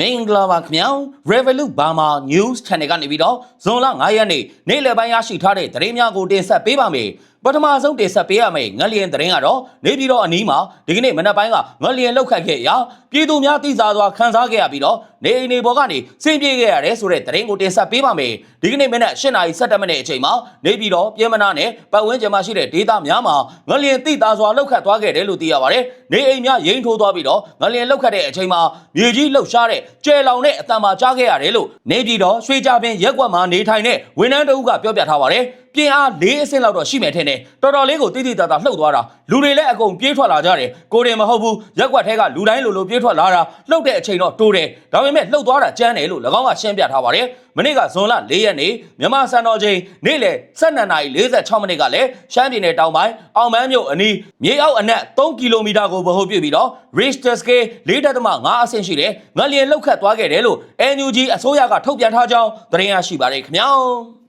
မင်္ဂလာပါခင်ဗျာ Revolut Burma News Channel ကနေပြီးတော့ဇွန်လ9ရက်နေ့နေ့လယ်ပိုင်းရရှိထားတဲ့သတင်းများကိုတင်ဆက်ပေးပါမယ် ပထမဆုံးတင်ဆက်ပေးရမယ့်ငလျင်သတင်းကတော့နေပြည်တော်အနီးမှာဒီကနေ့မနက်ပိုင်းကငလျင်လောက်ခတ်ခဲ့ရာပြည်သူများတိစားစွာခန်းစားခဲ့ရပြီးတော့နေအိမ်တွေပေါ်ကနေဆင်းပြေးခဲ့ရတယ်ဆိုတဲ့သတင်းကိုတင်ဆက်ပေးပါမယ်ဒီကနေ့မနက်8:17မိနစ်အချိန်မှာနေပြည်တော်ပြည်မနာနဲ့ပတ်ဝန်းကျင်မှာရှိတဲ့ဒေသများမှာငလျင်တိသားစွာလောက်ခတ်သွားခဲ့တယ်လို့သိရပါတယ်နေအိမ်များရိမ့်ထိုးသွားပြီးတော့ငလျင်လောက်ခတ်တဲ့အချိန်မှာမြေကြီးလှုပ်ရှားတဲ့ကျဲလောင်တဲ့အတန်မှာကြားခဲ့ရတယ်လို့နေပြည်တော်ရွှေကြပင်ရက်ကွက်မှာနေထိုင်တဲ့ဝန်ထမ်းတအုပ်ကပြောပြထားပါတယ် ပြင်အား၄အဆင့်လောက်တော့ရှိမယ်ထင်တယ်တော်တော်လေးကိုတိတိတတ်တာလှုပ်သွားတာလူတွေလည်းအကုန်ပြေးထွက်လာကြတယ်ကိုရင်မဟုတ်ဘူးရက်ကွက်ထဲကလူတိုင်းလိုလိုပြေးထွက်လာတာလှုပ်တဲ့အချိန်တော့တိုးတယ်ဒါပေမဲ့လှုပ်သွားတာကြမ်းတယ်လို့၎င်းကရှင်းပြထားပါတယ်မနေ့ကဇွန်လ၄ရက်နေ့မြန်မာစံတော်ချိန်နေ့လယ်12:46မိနစ်ကလည်းရှမ်းပြည်နယ်တောင်ပိုင်းအောင်မန်းမြို့အနီးမြေအောက်အနက်3ကီလိုမီတာကိုဗဟိုပြုပြီးတော့ Richter scale 4.5အဆင့်ရှိတဲ့ငလျင်လှုပ်ခတ်သွားခဲ့တယ်လို့ NUG အစိုးရကထုတ်ပြန်ထားကြောင်းသတင်းရရှိပါတယ်ခင်ဗျာ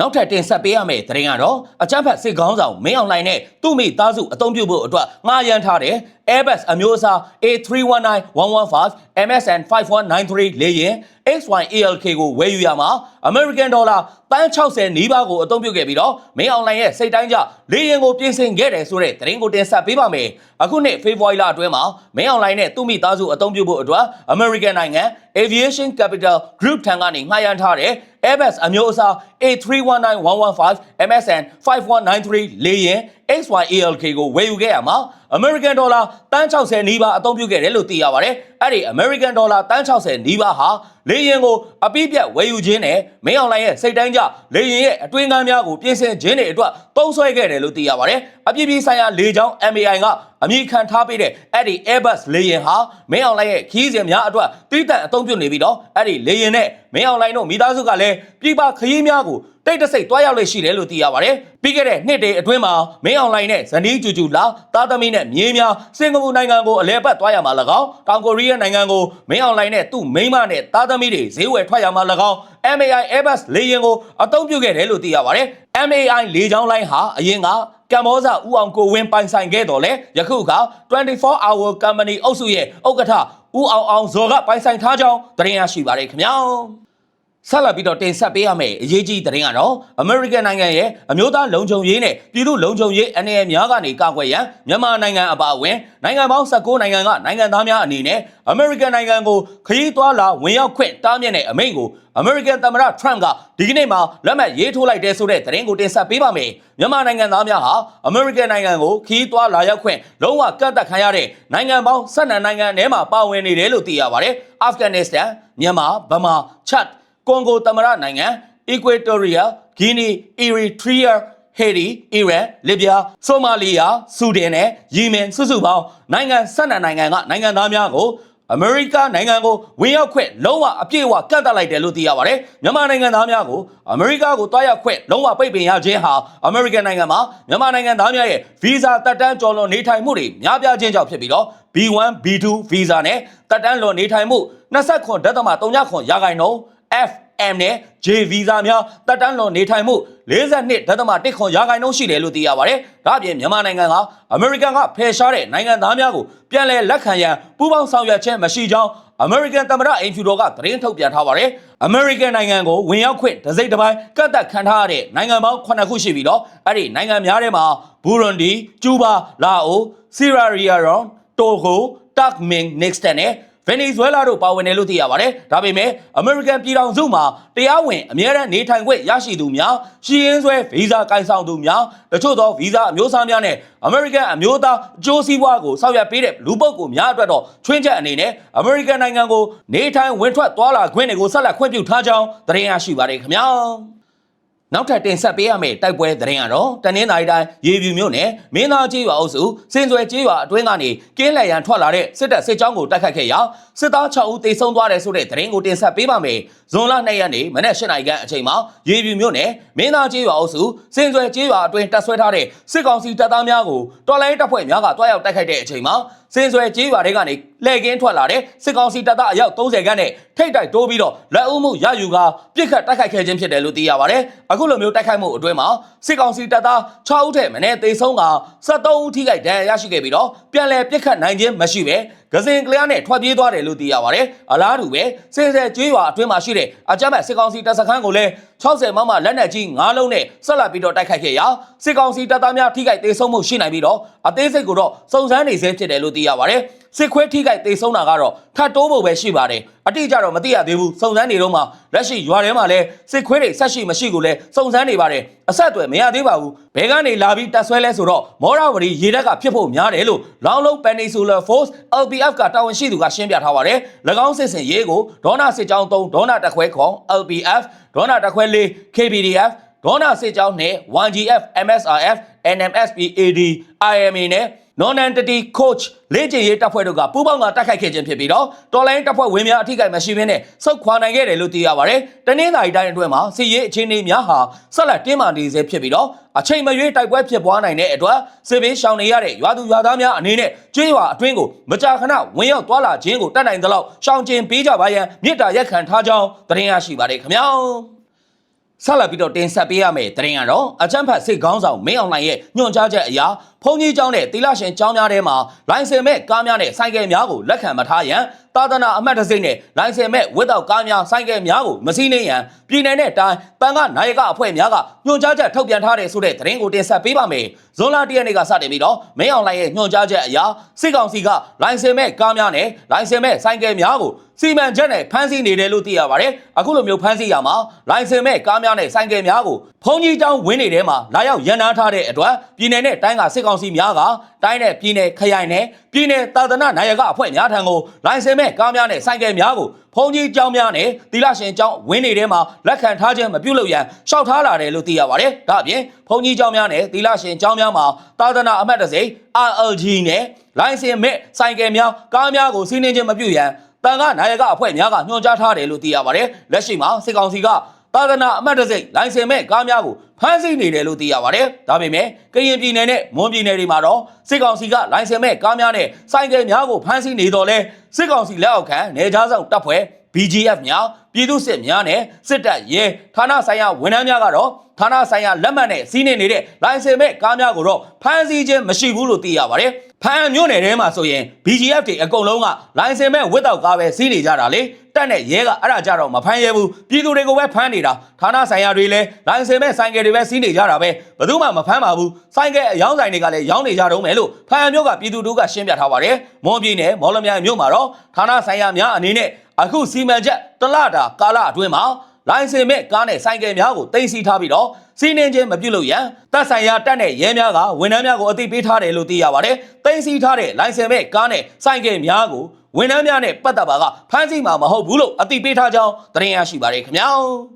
နောက်ထပ်တင်ဆက်ပေးရမယ့်သတင်းကတော့အကြမ်းဖက်စစ်ကောင်းဆောင်မင်းအောင်လှိုင်နဲ့သူ့မိသားစုအုံပြုဖို့အတွက်ငှားရမ်းထားတဲ့ Airbus အမျိုးအစား A319-115 MSN 5193လေယာဉ် XYELK ကိုဝယ်ယူရမှာ American Dollar တန်း60နီးပါးကိုအသုံးပြုခဲ့ပြီးတော့မင်းအောင်လှိုင်ရဲ့စိတ်တိုင်းကြလေယာဉ်ကိုပြင်ဆင်ခဲ့တယ်ဆိုတဲ့သတင်းကိုတင်ဆက်ပေးပါမယ်။အခုနှစ်ဖေဖော်ဝါရီလအတွင်းမှာမင်းအောင်လှိုင်နဲ့သူ့မိသားစုအသုံးပြုဖို့အတွက် American နိုင်ငံ Aviation Capital Group ထံကနေငှားရမ်းထားတဲ့ Airbus အမျိုးအစား A319-115 MSN 5193လေယာဉ် XYELK ကိုဝယ်ယူခဲ့ရမှာ American Dollar တန်း60နီးပါးအသုံးပြုခဲ့တယ်လို့သိရပါတယ်။အဲ့ဒီ American Dollar တန်း60နီးပါးဟာလေယာဉ်ကိုအပိပြတ်ဝယ်ယူခြင်းနဲ့မင်းအောင်လှိုင်ရဲ့စိတ်တိုင်းကြလေယာဉ်ရဲ့အတွင်းကမ်းများကိုပြင်ဆင်ခြင်းတွေအတွက်သုံးစွဲခဲ့တယ်လို့သိရပါတယ်။အပြည့်ပြည့်ဆိုင်ရာလေကြောင်း MAI ကအမိခံထားပေးတဲ့အဲ့ဒီ Airbus လေယာဉ်ဟာမင်းအောင်လှိုင်ရဲ့ခီးစဉ်များအတွက်တိတန့်အသုံးပြုနေပြီးတော့အဲ့ဒီလေယာဉ်နဲ့မင်းအောင်လှိုင်တို့မိသားစုကလည်းပြည်ပခရီးများကို တိတ်တဆိတ်တွားရောက်လေရှိတယ်လို့သိရပါတယ်။ပြီးခဲ့တဲ့နှစ်တည်းအတွင်းမှာမင်းအောင်လှိုင်နဲ့ဇနီးကျူကျူလာသားသမီးနဲ့မြေးများစင်ကာပူနိုင်ငံကိုအလဲပတ်သွားရမှာ၎င်းတောင်ကိုရီးယားနိုင်ငံကိုမင်းအောင်လှိုင်နဲ့သူ့မိန်းမနဲ့သားသမီးတွေဈေးဝယ်ထွက်ရမှာ၎င်း MAI Airbus လေယာဉ်ကိုအသုံးပြုခဲ့တယ်လို့သိရပါတယ်။ MAI လေကြောင်းလိုင်းဟာအရင်ကကမ္ဘောဇဦးအောင်ကိုဝင်းပိုင်ဆိုင်ခဲ့တော်လဲယခုက24 hour company အုပ်စုရဲ့ဥက္ကဋ္ဌဦးအောင်အောင်ဇော်ကပိုင်ဆိုင်ထားကြောင်းသတင်းရရှိပါတယ်ခင်ဗျာ ဆက်လက်ပြီးတော့တင်ဆက်ပေးရမယ့်အရေးကြီးသတင်းကတော့ American နိုင်ငံရဲ့အမျိုးသားလုံခြုံရေးနဲ့ပြည်သူလုံခြုံရေးအနေနဲ့များကနေကာကွယ်ရန်မြန်မာနိုင်ငံအပါအဝင်နိုင်ငံပေါင်း19နိုင်ငံကနိုင်ငံသားများအနေနဲ့ American နိုင်ငံကိုခရီးသွားလာဝင်ရောက်ခွင့်တားမြစ်တဲ့အမိန့်ကို American သမ္မတ Trump ကဒီကနေ့မှလက်မှတ်ရေးထိုးလိုက်တဲ့ဆိုတဲ့သတင်းကိုတင်ဆက်ပေးပါမယ်။မြန်မာနိုင်ငံသားများဟာ American နိုင်ငံကိုခရီးသွားလာရောက်ခွင့်လုံးဝကန့်သတ်ခံရတဲ့နိုင်ငံပေါင်း12နိုင်ငံထဲမှာပါဝင်နေတယ်လို့သိရပါတယ်။ Afghanistan, မြန်မာ၊ဗမာ၊ချတ် ကွန်ဂိုသမ္မတနိုင်ငံ Equatorial Guinea Eritrea ဟေဒီအီရန်လစ်ဗျာဆိုမာလီယာဆူဒန်နဲ့ယီမင်စုစုပေါင်းနိုင်ငံ12နိုင်ငံကနိုင်ငံသားများကိုအမေရိကနိုင်ငံကိုဝင်ရောက်ခွင့်လုံးဝအပြည့်အဝကန့်သတ်လိုက်တယ်လို့သိရပါတယ်မြန်မာနိုင်ငံသားများကိုအမေရိကကိုတွားရောက်ခွင့်လုံးဝပိတ်ပင်ရခြင်းဟာအမေရိကန်နိုင်ငံမှာမြန်မာနိုင်ငံသားများရဲ့ဗီဇာတက်တန်းကျော်လွန်နေထိုင်မှုတွေများပြားခြင်းကြောင့်ဖြစ်ပြီးတော့ B1 B2 ဗီဇာနဲ့တက်တန်းလွန်နေထိုင်မှု29.39ရာခိုင်နှုန်း FM နဲ့ J visa များတက်တန်းလွန်နေထိုင်မှု42.1ခွန်ရာခိုင်နှုန်းရှိတယ်လို့သိရပါတယ်။ဒါ့အပြင်မြန်မာနိုင်ငံကအမေရိကန်ကဖယ်ရှားတဲ့နိုင်ငံသားများကိုပြန်လည်လက်ခံရန်ပူးပေါင်းဆောင်ရွက်ခြင်းမရှိကြောင်းအမေရိကန်သမ္မတအိမ်ဖြူတော်ကသတင်းထုတ်ပြန်ထားပါတယ်။အမေရိကန်နိုင်ငံကိုဝင်ရောက်ခွင့်ဒစိမ့်တစ်ပိုင်းကတ်သက်ခံထားရတဲ့နိုင်ငံပေါင်း9ခုရှိပြီးတော့အဲ့ဒီနိုင်ငံများထဲမှာဘူရွန်ဒီ၊ကျူးဘား၊လာအို၊ဆီရာရီယာရွန်၊တိုဂို၊တက်မင်နစ်စတန်နဲ့ ဗင်နီဇွဲလားတို့ပါဝင်တယ်လို့သိရပါတယ်။ဒါပေမဲ့အမေရိကန်ပြည်ထောင်စုမှာတရားဝင်အမြဲတမ်းနေထိုင်ခွင့်ရရှိသူများရှီရင်းဆွဲဗီဇာကိုင်ဆောင်သူများတချို့သောဗီဇာအမျိုးအစားများနဲ့အမေရိကန်အမျိုးသားအကျိုးစီးပွားကိုဆောက်ရွက်ပေးတဲ့လူပုဂ္ဂိုလ်များအတွက်တော့ချွင်းချက်အနေနဲ့အမေရိကန်နိုင်ငံကိုနေထိုင်ဝင်ထွက်သွားလာခွင့်တွေကိုဆက်လက်ခွင့်ပြုထားကြောင်းသတင်းရရှိပါတယ်ခင်ဗျာ။ နောက်ထပ်တင်ဆက်ပေးရမယ့်တိုက်ပွဲသတင်းကတော့တနင်္သာရီတိုင်းရေပြူမြို့နယ်မင်းသားကြီးရွာအုပ်စုစင်စွယ်ကြီးရွာအတွင်းကနေကင်းလည်ရန်ထွက်လာတဲ့စစ်တပ်စစ်ကြောင်းကိုတိုက်ခတ်ခဲ့ရာ စစ်သား6ဦးသေဆုံးသွားတယ်ဆိုတဲ့သတင်းကိုတင်ဆက်ပေးပါမယ်။ဇွန်လ2ရက်နေ့မနက်8:00နာရီခန့်အချိန်မှာရေပြူမြို့နယ်မင်းသားကြီးရွာအုပ်စုစင်စွယ်ကြီးရွာအတွင်းတပ်ဆွဲထားတဲ့စစ်ကောင်စီတပ်သားများကိုတော်လိုင်းတပ်ဖွဲ့များကတွားရောက်တိုက်ခိုက်တဲ့အချိန်မှာစင်စွယ်ကြီးရွာတွေကနေလှည့်ကင်းထွက်လာတဲ့စစ်ကောင်စီတပ်သားအယောက်30ခန့်နဲ့ထိတ်တိုက်တိုးပြီးတော့လက်ဦးမှုရယူကာပြစ်ခတ်တိုက်ခိုက်ခဲ့ခြင်းဖြစ်တယ်လို့သိရပါတယ်။အခုလိုမျိုးတိုက်ခိုက်မှုအတွင်းမှာစစ်ကောင်စီတပ်သား6ဦးထက်မနည်းသေဆုံးက73ဦးထိခိုက်ဒဏ်ရာရရှိခဲ့ပြီးတော့ပြန်လည်ပြစ်ခတ်နိုင်ခြင်းမရှိပဲဂဇင်ကလျားနဲ့ထွက်ပြေးသွားတယ်လို့သိရပါတယ်အလားတူပဲစေစဲကျွေးရွာအတွင်းမှာရှိတဲ့အကြမ်းဖက်စစ်ကောင်စီတပ်စခန်းကိုလည်း60မမလက်နက်ကြီး9လုံးနဲ့ဆက်လက်ပြီးတော့တိုက်ခိုက်ခဲ့ရာစစ်ကောင်စီတပ်သားများထိခိုက်ဒေဆုံးမှုရှိနိုင်ပြီးတော့အသေးစိတ်ကိုတော့စုံစမ်းနေဆဲဖြစ်တယ်လို့သိရပါတယ်စစ်ခွေးထိခိုက်ဒေဆုံးတာကတော့ထပ်တိုးဖို့ပဲရှိပါတယ်အတိအကျတော့မသိရသေးဘူးစုံစမ်းနေတော့မှလက်ရှိရွာထဲမှာလည်းစစ်ခွေးတွေဆက်ရှိမရှိကိုလည်းစုံစမ်းနေပါတယ်အဆက်အသွယ်မရသေးပါဘူးဘဲကနေလာပြီးတက်ဆွဲလဲဆိုတော့မောရဝရီရေတပ်ကဖြစ်ဖို့များတယ်လို့လောင်းလုံး Peninsula Force LPF ကတာဝန်ရှိသူကရှင်းပြထားပါတယ်၎င်းစစ်စင်ရေးကိုဒေါနာစစ်ကြောင်း3ဒေါနာတက်ခွဲခေါ် LPF ဒေါနာတက်ခွဲ4 KPDF ဒေါနာစစ်ကြောင်းနဲ့ 1GF MSRF NMSPAD IMA နဲ့ non-entity coach လေ့ကျင့်ရေးတပ်ဖွဲ့တို့ကပူးပေါင်းကတိုက်ခိုက်ခဲ့ခြင်းဖြစ်ပြီးတော့တော်လိုင်းတပ်ဖွဲ့ဝင်များအထိကိမရှိဘဲနဲ့စုခွာနိုင်ခဲ့တယ်လို့သိရပါတယ်။တနင်္လာရီတိုင်းအတွင်းမှာစစ်ရေးအခြေအနေများဟာဆက်လက်တင်းမာနေဆဲဖြစ်ပြီးတော့အချိန်မရွေးတိုက်ပွဲဖြစ်ပွားနိုင်တဲ့အတွက်စစ်ဘေးရှောင်နေရတဲ့ရွာသူရွာသားများအနေနဲ့ကျွေးရွာအတွင်းကိုမကြာခဏဝင်ရောက်သွားလာခြင်းကိုတတ်နိုင်သလောက်ရှောင်ကျဉ်ပေးကြပါရန်မြစ်တာရက်ခံထားကြောင်းသတင်းရရှိပါတယ်ခင်ဗျာ။ ဆက်လက်ပြီးတော့တင်ဆက်ပေးရမယ့်သတင်းကတော့အချမ်းဖတ်စစ်ကောင်းဆောင်မင်းအောင်လှိုင်ရဲ့ညွှန်ကြားချက်အရဖုန်ကြီးကျောင်းနဲ့တီလာရှင်ကျောင်းများထဲမှာလိုင်စင်မဲ့ကားများနဲ့ဆိုင်ကယ်များကိုလက်ခံမထားရန်သာသနာအမှတ်တစိမ့်နဲ့လိုင်စင်မဲ့ဝတ်တော့ကားများဆိုင်ကယ်များကိုမစည်းနှိမ်ရန်ပြည်내နဲ့တိုင်းတန်ခါနိုင်ကအဖွဲ့များကညွှန်ကြားချက်ထုတ်ပြန်ထားတဲ့ဆိုတဲ့သတင်းကိုတင်ဆက်ပေးပါမယ် ဇွန်လ၁ရက်နေ့ကစတင်ပြီးတော့မင်းအောင်လှိုင်ရဲ့ညွှန်ကြားချက်အရစစ်ကောင်စီကလိုင်စင်မဲ့ကားများနဲ့လိုင်စင်မဲ့ဆိုင်ကယ်များကိုစီမံချက်နဲ့ဖမ်းဆီးနေတယ်လို့သိရပါတယ်။အခုလိုမျိုးဖမ်းဆီးရမှာလိုင်စင်မဲ့ကားများနဲ့ဆိုင်ကယ်များကိုဖုန်ကြီးကျောင်းဝင်းတွေထဲမှာလာရောက်ရန်နာထားတဲ့အတွက်ပြည်နယ်နဲ့တိုင်းကစစ်ကောင်စီများကတိုင်းနဲ့ပြည်နယ်ခရိုင်နဲ့ပြည်နယ်သာသနာနိုင်ရကအဖွဲ့များထံကိုလိုင်စင်မဲ့ကားများနဲ့ဆိုင်ကယ်များကို ဖုန်ကြီးကျောင်းများနဲ့သီလရှင်ကျောင်းဝင်းနေတဲ့မှာလက်ခံထားခြင်းမပြုလုပ်ရန်ရှောက်ထားလာတယ်လို့သိရပါတယ်ဒါအပြင်ဖုန်ကြီးကျောင်းများနဲ့သီလရှင်ကျောင်းများမှာသာသနာအမှတ်တစိ RLG နဲ့လိုင်စင်မဲ့ဆိုင်ကယ်များကားများကိုစီးနှင်းခြင်းမပြုရန်တန်ခါနာယကအဖွဲ့များကညွှန်ကြားထားတယ်လို့သိရပါတယ်။လက်ရှိမှာစစ်ကောင်စီက သာသနာအမတ်တစိမ့်လိုင်စင်မဲ့ကားများကိုဖမ်းဆီးနေတယ်လို့သိရပါတယ်။ဒါပေမဲ့ကရင်ပြည်နယ်နဲ့မွန်ပြည်နယ်တွေမှာတော့စစ်ကောင်စီကလိုင်စင်မဲ့ကားများနဲ့စိုင်းကယ်များကိုဖမ်းဆီးနေတော့လဲစစ်ကောင်စီလက်အောက်ခံနေကြားဆောင်တပ်ဖွဲ့ BGF များပြည်သူစစ်များနဲ့စစ်တပ်ရဲဌာနဆိုင်ရာဝန်ထမ်းများကတော့ဌာနဆိုင်ရာလက်မှတ်နဲ့စီးနေနေတဲ့လိုင်စင်မဲ့ကားများကိုတော့ဖမ်းဆီးခြင်းမရှိဘူးလို့သိရပါတယ်။ ဖမ်းမြို့နယ်ထဲမှာဆိုရင် BGF တွေအကုန်လုံးကလိုင်စင်မဲ့ဝစ်တော့ကားပဲစီးနေကြတာလေတက်နဲ့ရဲကအဲ့ဒါကြတော့မဖမ်းရဲဘူးပြည်သူတွေကိုပဲဖမ်းနေတာဌာနဆိုင်ရာတွေလည်းလိုင်စင်မဲ့ဆိုင်ကယ်တွေပဲစီးနေကြတာပဲဘယ်သူမှမဖမ်းပါဘူးဆိုင်ကယ်အယောင်းဆိုင်တွေကလည်းရောင်းနေကြတော့မယ်လို့ဖမ်းမြို့ကပြည်သူတို့ကရှင်းပြထားပါတယ်မွန်ပြည်နယ်မော်လမြိုင်မြို့မှာတော့ဌာနဆိုင်ရာများအနေနဲ့အခုစီမံချက်တလတာကာလအတွင်းမှာ လိုင်စင်မဲ့ကားနဲ့ဆိုင်ကယ်များကိုတင်စီထားပြီးတော့စီးနှင်းခြင်းမပြုလုပ်ရန်တပ်ဆိုင်ရာတပ်နဲ့ရဲများကဝန်ထမ်းများကိုအသိပေးထားတယ်လို့သိရပါတယ်။တင်စီထားတဲ့လိုင်စင်မဲ့ကားနဲ့ဆိုင်ကယ်များကိုဝန်ထမ်းများနဲ့ပတ်သက်ပါကဖမ်းဆီးမှာမဟုတ်ဘူးလို့အသိပေးထားကြောင်းသတင်းရရှိပါတယ်ခင်ဗျာ။